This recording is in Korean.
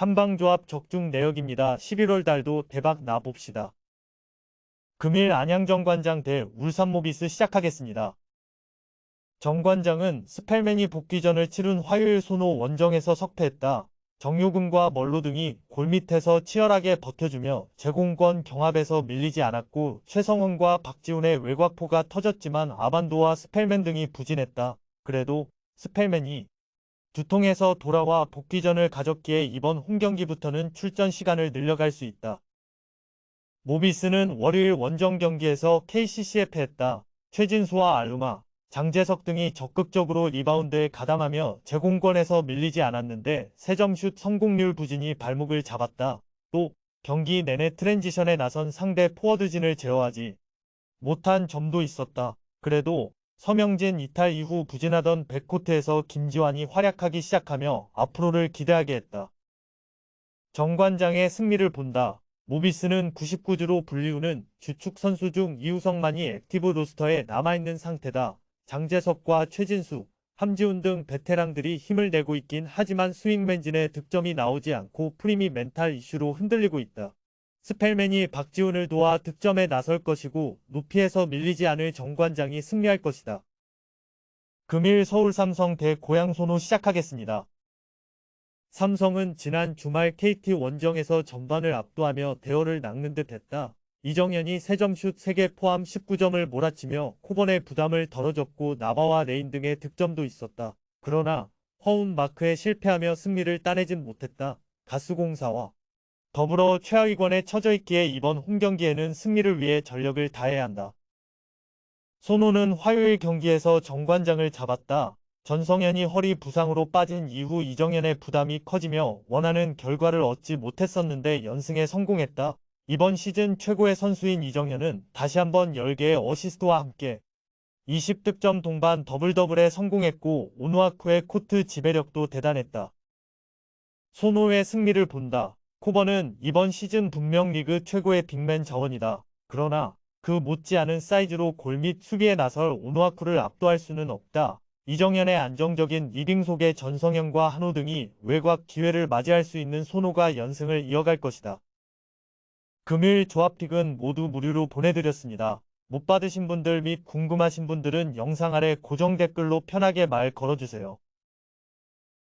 한방조합 적중 내역입니다. 11월 달도 대박 나봅시다. 금일 안양정관장 대 울산모비스 시작하겠습니다. 정관장은 스펠맨이 복귀전을 치른 화요일 손호 원정에서 석패했다. 정효근과 멀로 등이 골 밑에서 치열하게 버텨주며 제공권 경합에서 밀리지 않았고 최성원과 박지훈의 외곽포가 터졌지만 아반도와 스펠맨 등이 부진했다. 그래도 스펠맨이 두통에서 돌아와 복귀전을 가졌기에 이번 홈경기부터는 출전 시간을 늘려갈 수 있다. 모비스는 월요일 원정 경기에서 KCC에 패했다. 최진수와 알루마, 장재석 등이 적극적으로 리바운드에 가담하며 제공권에서 밀리지 않았는데 3점슛 성공률 부진이 발목을 잡았다. 또 경기 내내 트랜지션에 나선 상대 포워드진을 제어하지 못한 점도 있었다. 그래도 서명진 이탈 이후 부진하던 백코트에서 김지환이 활약하기 시작하며 앞으로를 기대하게 했다. 정관장의 승리를 본다. 모비스는 99주로 불리우는 주축 선수 중 이우성만이 액티브 로스터에 남아있는 상태다. 장재석과 최진수, 함지훈 등 베테랑들이 힘을 내고 있긴 하지만 스윙맨진의 득점이 나오지 않고 프림이 멘탈 이슈로 흔들리고 있다. 스펠맨이 박지훈을 도와 득점에 나설 것이고 높이에서 밀리지 않을 정관장이 승리할 것이다. 금일 서울 삼성 대 고양 손호 시작하겠습니다. 삼성은 지난 주말 KT 원정에서 전반을 압도하며 대열을 낚는 듯 했다. 이정현이 3점슛 3개 포함 19점을 몰아치며 코번의 부담을 덜어줬고 나바와 레인 등의 득점도 있었다. 그러나 허운 마크에 실패하며 승리를 따내진 못했다. 가스공사와 더불어 최하위권에 처져 있기에 이번 홈 경기에는 승리를 위해 전력을 다해야 한다. 손호는 화요일 경기에서 정관장을 잡았다. 전성현이 허리 부상으로 빠진 이후 이정현의 부담이 커지며 원하는 결과를 얻지 못했었는데 연승에 성공했다. 이번 시즌 최고의 선수인 이정현은 다시 한번 10개의 어시스트와 함께 20득점 동반 더블더블에 성공했고 오누아쿠의 코트 지배력도 대단했다. 손호의 승리를 본다. 코버는 이번 시즌 분명 리그 최고의 빅맨 자원이다. 그러나 그 못지않은 사이즈로 골밑 수비에 나설 오누아쿠를 압도할 수는 없다. 이정현의 안정적인 리딩 속에 전성현과 한호 등이 외곽 기회를 맞이할 수 있는 손호가 연승을 이어갈 것이다. 금일 조합픽은 모두 무료로 보내드렸습니다. 못 받으신 분들 및 궁금하신 분들은 영상 아래 고정 댓글로 편하게 말 걸어주세요.